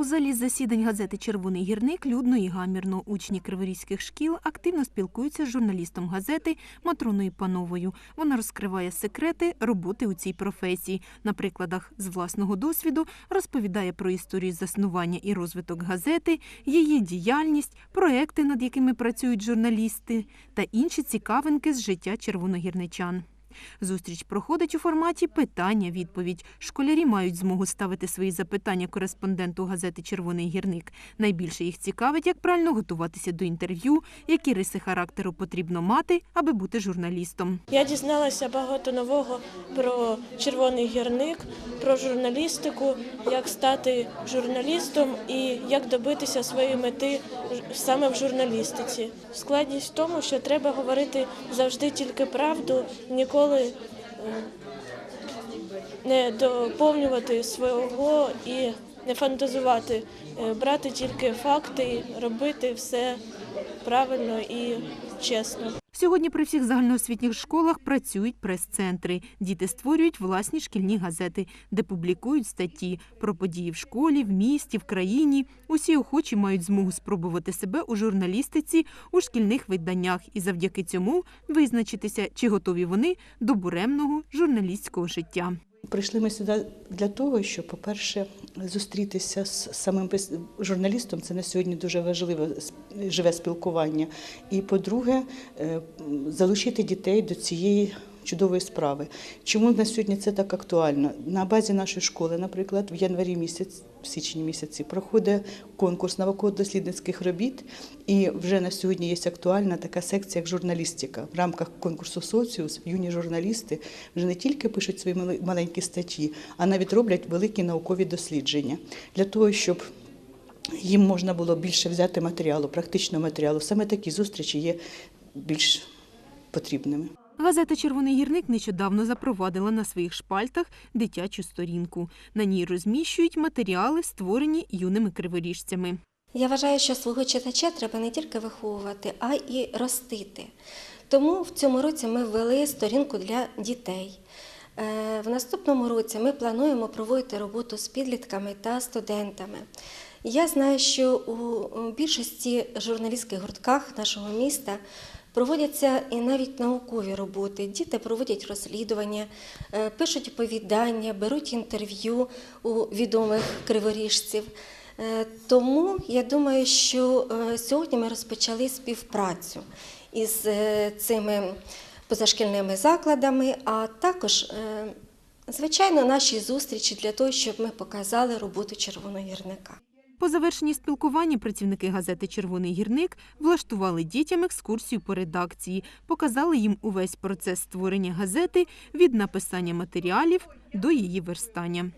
У залі засідань газети Червоний гірник людно і гамірно. Учні криворізьких шкіл активно спілкуються з журналістом газети Матроною Пановою. Вона розкриває секрети роботи у цій професії. На прикладах з власного досвіду розповідає про історію заснування і розвиток газети, її діяльність, проекти, над якими працюють журналісти, та інші цікавинки з життя червоногірничан. Зустріч проходить у форматі питання-відповідь. Школярі мають змогу ставити свої запитання кореспонденту газети Червоний гірник. Найбільше їх цікавить, як правильно готуватися до інтерв'ю, які риси характеру потрібно мати, аби бути журналістом. Я дізналася багато нового про червоний гірник, про журналістику, як стати журналістом і як добитися своєї мети саме в журналістиці. Складність в тому, що треба говорити завжди тільки правду, ніколи е, не доповнювати свого і не фантазувати, е, брати тільки факти, робити все правильно і чесно. Сьогодні при всіх загальноосвітніх школах працюють прес-центри. Діти створюють власні шкільні газети, де публікують статті про події в школі, в місті, в країні. Усі охочі мають змогу спробувати себе у журналістиці у шкільних виданнях і завдяки цьому визначитися, чи готові вони до буремного журналістського життя. Прийшли ми сюди для того, щоб, по-перше, зустрітися з самим журналістом. Це на сьогодні дуже важливе живе спілкування. І, по-друге, е, залучити дітей до цієї чудової справи. Чому на сьогодні це так актуально? На базі нашої школи, наприклад, в январі місяць, в січні місяці проходить конкурс науково-дослідницьких робіт, і вже на сьогодні є актуальна така секція, як журналістика. В рамках конкурсу Соціус юні журналісти вже не тільки пишуть свої маленькі статті, а навіть роблять великі наукові дослідження для того, щоб їм можна було більше взяти матеріалу, практичного матеріалу. Саме такі зустрічі є більш потрібними. Газета Червоний гірник нещодавно запровадила на своїх шпальтах дитячу сторінку. На ній розміщують матеріали, створені юними криворіжцями. Я вважаю, що свого читача треба не тільки виховувати, а й ростити. Тому в цьому році ми ввели сторінку для дітей. Е, В наступному році ми плануємо проводити роботу з підлітками та студентами. Я знаю, що у більшості журналістських гуртках нашого міста проводяться і навіть наукові роботи. Діти проводять розслідування, е, пишуть оповідання, беруть інтерв'ю у відомих криворіжців. Е, Тому я думаю, що е, сьогодні ми розпочали співпрацю із цими позашкільними закладами, а також, звичайно, наші зустрічі для того, щоб ми показали роботу червоного гірника. По завершенні спілкування працівники газети Червоний гірник влаштували дітям екскурсію по редакції, показали їм увесь процес створення газети від написання матеріалів до її верстання.